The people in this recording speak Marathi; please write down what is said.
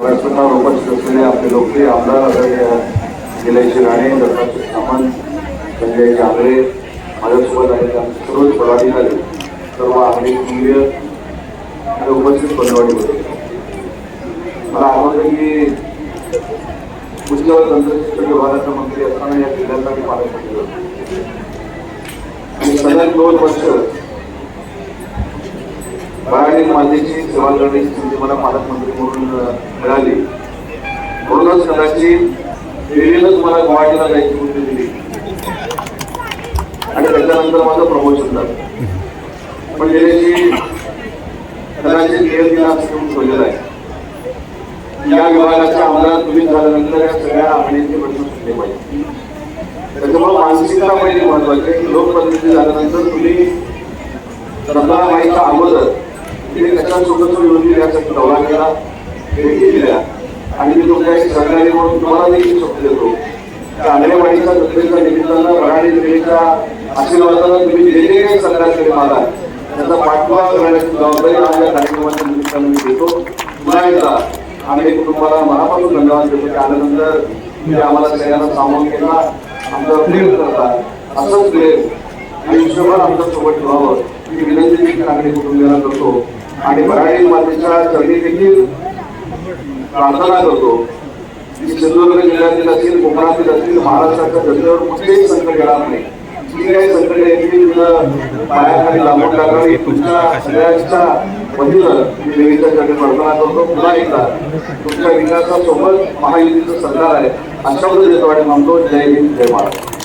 व्यासपीठावर उपस्थित असलेले आपले लोकप्रिय आमदार आदरणीय निलेश राणे दत्तात्रय सामंत संजय जागरे माझ्यासोबत आहेत आमचे सर्वच पदाधिकारी सर्व आघाडी मूल्य आणि उपस्थित बनवाडीमध्ये मला आठवतं की उच्च तंत्रशिक्षण विभागाचा मंत्री असताना या जिल्ह्याचा मी पालकमंत्री होतो आणि सलग दोन वर्ष मराठी मातेची सेवा संधी मला पालकमंत्री म्हणून अ, मिळाली म्हणूनच कदाचित दिल्लीलाच मला गुवाहाटीला जायची संधी दिली. आणि त्याच्यानंतर माझं प्रमोशन झालं. पण गेल्याची कदाचित नियतीला असं घेऊन ठेवलेलं आहे. या विभागाच्या आमदार तुम्ही झाल्यानंतर या सगळ्या आघाडीचे प्रश्न सुटले पाहिजे. त्याच्यामुळे मानसिकता पाहिजे महत्वाची लोकप्रतिनिधी झाल्यानंतर तुम्ही सतरा माहीच्या अगोदर तुम्ही कशासोबत विरोधी यासाठी दौरा केला भेटी दिल्या. आणि मी तुमच्या एक सहकारी म्हणून तुम्हाला देखील शब्द देतो. त्या जत्रेच्या निमित्तानं रहाडी जत्रेच्या आशीर्वादानं तुम्ही जे जे काही सहकार्य केले मला त्याचा पाठपुरा करण्याची जबाबदारी आज या कार्यक्रमाच्या निमित्तानं मी देतो. पुन्हा एकदा आम्ही कुटुंबाला मनापासून धन्यवाद देतो. की आल्यानंतर तुम्ही आम्हाला सगळ्यांना सामावून केला. आमचा प्रेम करता. असंच प्रेम. आयुष्यभर आमच्यासोबत ठेवावं ही विनंती देखील कुटुंबियांना करतो. आणि मराठी मातेच्या चरणी देखील प्रार्थना करतो सिंधुदुर्ग जिल्ह्यातील असतील कोकणातील असतील महाराष्ट्राच्या जनतेवर कुठलेही संकट येणार नाही. जी काही संकट येतील पायाखाली लांबून टाकणार तुमच्या सगळ्यांच्या वतीनं मी देवीच्या चरणी प्रार्थना करतो. पुन्हा एकदा तुमच्या विकासासोबत महायुतीचं सरकार आहे. अशा पद्धतीने देतो आणि म्हणतो जय हिंद जय महाराष्ट्र.